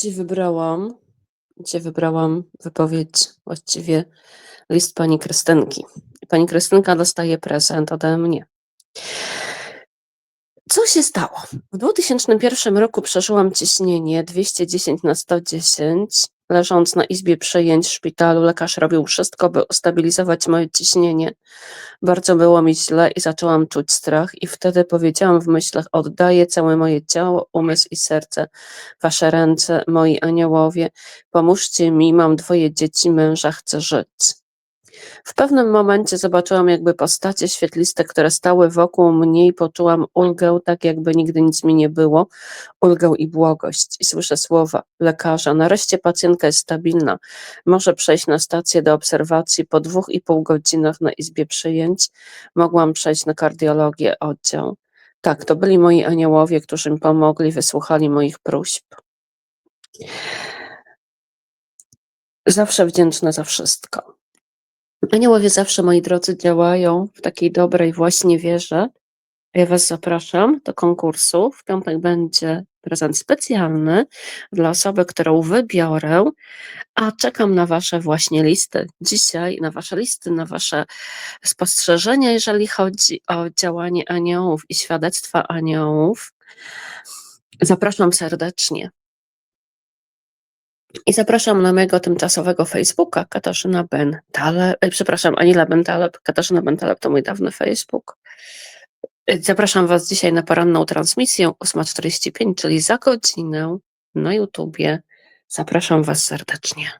Dzisiaj wybrałam dzisiaj wybrałam wypowiedź, właściwie list pani Krystynki. Pani Krystynka dostaje prezent ode mnie. Co się stało? W 2001 roku przeżyłam ciśnienie 210 na 110. Leżąc na izbie przyjęć w szpitalu, lekarz robił wszystko, by ustabilizować moje ciśnienie. Bardzo było mi źle i zaczęłam czuć strach, i wtedy powiedziałam w myślach: Oddaję całe moje ciało, umysł i serce, wasze ręce, moi aniołowie. Pomóżcie mi, mam dwoje dzieci, męża, chcę żyć. W pewnym momencie zobaczyłam jakby postacie świetliste, które stały wokół mnie i poczułam ulgę, tak jakby nigdy nic mi nie było, ulgę i błogość. I słyszę słowa lekarza, nareszcie pacjentka jest stabilna, może przejść na stację do obserwacji. Po dwóch i pół godzinach na izbie przyjęć mogłam przejść na kardiologię, oddział. Tak, to byli moi aniołowie, którzy mi pomogli, wysłuchali moich próśb. Zawsze wdzięczna za wszystko. Aniołowie zawsze, moi drodzy, działają w takiej dobrej właśnie wierze. Ja Was zapraszam do konkursu. W piątek będzie prezent specjalny dla osoby, którą wybiorę, a czekam na Wasze właśnie listy. Dzisiaj na Wasze listy, na Wasze spostrzeżenia, jeżeli chodzi o działanie aniołów i świadectwa aniołów. Zapraszam serdecznie. I zapraszam na mojego tymczasowego Facebooka Katarzyna Ben Taleb, e, przepraszam, Anila Ben Taleb, Katarzyna Ben Taleb to mój dawny Facebook. E, Zapraszam Was dzisiaj na poranną transmisję 8.45, czyli za godzinę na YouTubie. Zapraszam Was serdecznie.